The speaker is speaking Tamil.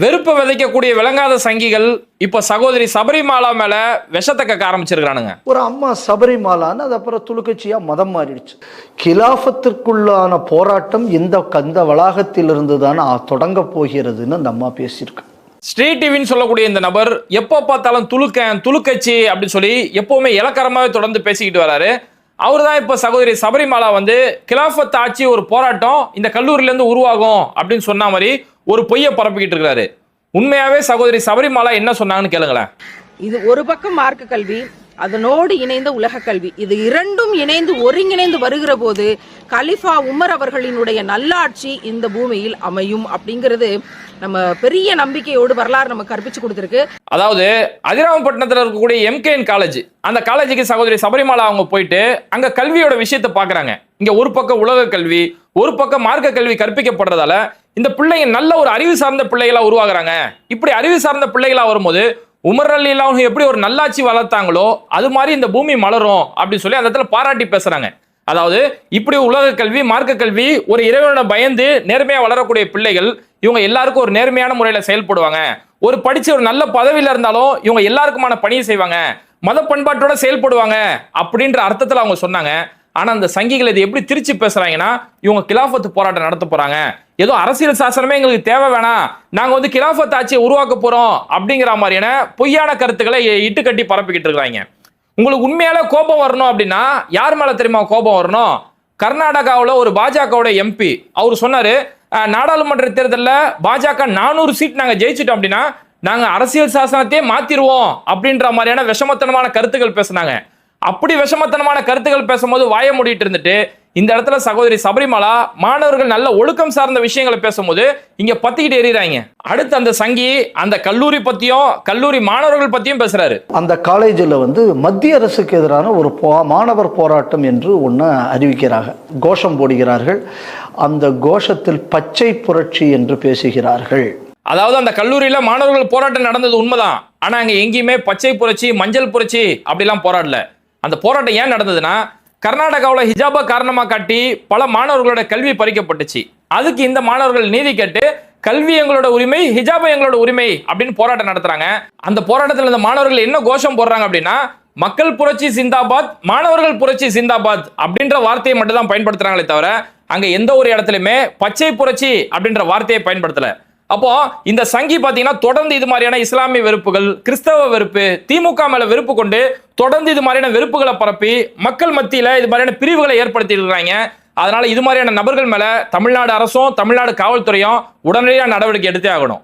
வெறுப்பை விதைக்கக்கூடிய விளங்காத சங்கிகள் இப்ப சகோதரி சபரிமாலா மேல விஷத்தை கக்க ஆரம்பிச்சிருக்கானுங்க ஒரு அம்மா சபரிமாலான்னு அது அப்புறம் துலுக்கட்சியா மதம் மாறிடுச்சு. கிலாஃபத்திற்குள்ளான போராட்டம் இந்த கந்த வளாகத்திலிருந்து தான் தொடங்க போகிறதுன்னு அந்த அம்மா பேசியிருக்கு. ஸ்ட்ரீட் டிவின்னு சொல்லக்கூடிய இந்த நபர் எப்போ பார்த்தாலும் துலுக்கன் துலுக்கச்சி அப்படின்னு சொல்லி எப்பவுமே இலக்கரமாவே தொடர்ந்து பேசிக்கிட்டு வராரு. அவர் தான் இப்போ சகோதரி சபரிமாலா வந்து கிலாஃபத் ஆட்சி ஒரு போராட்டம் இந்த கல்லூரியிலேருந்து உருவாகும் அப்படின்னு சொன்ன மாதிரி ஒரு பொய்யை பரப்பிக்கிட்டு இருக்கிறாரு உண்மையாவே சகோதரி சபரிமாலா என்ன சொன்னாங்கன்னு கேளுங்களேன். இது ஒரு பக்கம் மார்க்க கல்வி அதனோடு இணைந்த உலக கல்வி. இது இரண்டும் இணைந்து ஒருங்கிணைந்து வருகிற போது கலிஃபா உமர் அவர்களினுடைய நல்லாட்சி இந்த பூமியில் அமையும் அப்படிங்கிறது நம்ம பெரிய நம்பிக்கையோடு வரலாறு நம்ம கற்பிச்சு கொடுத்துருக்கு. அதாவது அதிராமப்பட்டினத்தில் இருக்கக்கூடிய எம்கேஎன் காலேஜ் அந்த காலேஜுக்கு சகோதரி சபரிமலா அவங்க போயிட்டு அங்க கல்வியோட விஷயத்தை பாக்குறாங்க. இங்க ஒரு பக்கம் உலக கல்வி ஒரு பக்கம் மார்க்க கல்வி கற்பிக்கப்படுறதால இந்த பிள்ளைங்க நல்ல ஒரு அறிவு சார்ந்த பிள்ளைகளா உருவாகிறாங்க. இப்படி அறிவு சார்ந்த பிள்ளைகளா வரும்போது உமர் அலி அவங்க எப்படி ஒரு நல்லாட்சி வளர்த்தாங்களோ அது மாதிரி இந்த பூமி மலரும் அப்படின்னு சொல்லி அந்த இடத்துல பாராட்டி பேசுறாங்க. அதாவது இப்படி உலக கல்வி மார்க்க கல்வி ஒரு இறைவனோட பயந்து நேர்மையா வளரக்கூடிய பிள்ளைகள் இவங்க எல்லாருக்கும் ஒரு நேர்மையான முறையில செயல்படுவாங்க. ஒரு படிச்சு ஒரு நல்ல பதவியில இருந்தாலும் இவங்க எல்லாருக்குமான பணியை செய்வாங்க. மத பண்பாட்டோட செயல்படுவாங்க அப்படின்ற அர்த்தத்தில் அவங்க சொன்னாங்க. ஆனால் அந்த சங்கிகள் இது எப்படி திருச்சி பேசுகிறாங்கன்னா இவங்க கிலாஃபத்து போராட்டம் நடத்த போகிறாங்க ஏதோ அரசியல் சாசனமே எங்களுக்கு தேவை வேணாம். நாங்கள் வந்து கிலாஃபத் ஆட்சியை உருவாக்க போகிறோம் அப்படிங்கிற மாதிரியான பொய்யான கருத்துக்களை இட்டு கட்டி பரப்பிக்கிட்டு இருக்கிறாங்க. உங்களுக்கு உண்மையால கோபம் வரணும் அப்படின்னா யார் மேலே தெரியுமா கோபம் வரணும்? கர்நாடகாவில் ஒரு பாஜகவோட எம்பி அவர் சொன்னார் நாடாளுமன்ற தேர்தலில் பாஜக நானூறு சீட் நாங்கள் ஜெயிச்சிட்டோம் அப்படின்னா நாங்கள் அரசியல் சாசனத்தையே மாத்திருவோம் அப்படின்ற மாதிரியான விஷமத்தனமான கருத்துக்கள் பேசுனாங்க. அப்படி விஷமத்தனமான கருத்துக்கள் பேசும்போது வாய மூடிட்டு இருந்துட்டு இந்த இடத்துல சகோதரி சபரிமலா மாணவர்கள் நல்ல ஒழுக்கம் சார்ந்த விஷயங்களை பேசும்போது இங்க பத்திக்கிட்டு எறிகிறாங்க. அடுத்து அந்த சங்கி அந்த கல்லூரி பத்தியும் கல்லூரி மாணவர்கள் பத்தியும் பேசுறாரு. அந்த காலேஜில் வந்து மத்திய அரசுக்கு எதிரான ஒரு போ மாணவர் போராட்டம் என்று ஒன்று அறிவிக்கிறாங்க. கோஷம் போடுகிறார்கள். அந்த கோஷத்தில் பச்சை புரட்சி என்று பேசுகிறார்கள். அதாவது அந்த கல்லூரியில மாணவர்கள் போராட்டம் நடந்தது உண்மைதான். ஆனா அங்க எங்கேயுமே பச்சை புரட்சி மஞ்சள் புரட்சி அப்படிலாம் போராடல. அந்த போராட்டம் ஏன் நடந்ததுன்னா கர்நாடகாவில் ஹிஜாபா காரணமாக காட்டி பல மாணவர்களோட கல்வி பறிக்கப்பட்டுச்சு. அதுக்கு இந்த மாணவர்கள் நீதி கேட்டு கல்வி எங்களோட உரிமை ஹிஜாபா எங்களோட உரிமை அப்படின்னு போராட்டம் நடத்துறாங்க. அந்த போராட்டத்தில் இந்த மாணவர்கள் என்ன கோஷம் போடுறாங்க அப்படின்னா மக்கள் புரட்சி சிந்தாபாத் மாணவர்கள் புரட்சி சிந்தாபாத் அப்படின்ற வார்த்தையை மட்டும் தான் பயன்படுத்துறாங்களே தவிர அங்க எந்த ஒரு இடத்துலையுமே பச்சை புரட்சி அப்படின்ற வார்த்தையை பயன்படுத்தலை. அப்போ இந்த சங்கி பாத்தீங்கன்னா தொடர்ந்து இது மாதிரியான இஸ்லாமிய வெறுப்புகள் கிறிஸ்தவ வெறுப்பு திமுக மேல வெறுப்பு கொண்டு தொடர்ந்து இது மாதிரியான வெறுப்புகளை பரப்பி மக்கள் மத்தியில இது மாதிரியான பிரிவுகளை ஏற்படுத்தி இருக்கிறாங்க. அதனால இது மாதிரியான நபர்கள் மேல தமிழ்நாடு அரசும் தமிழ்நாடு காவல்துறையும் உடனடியாக நடவடிக்கை எடுத்தே ஆகணும்.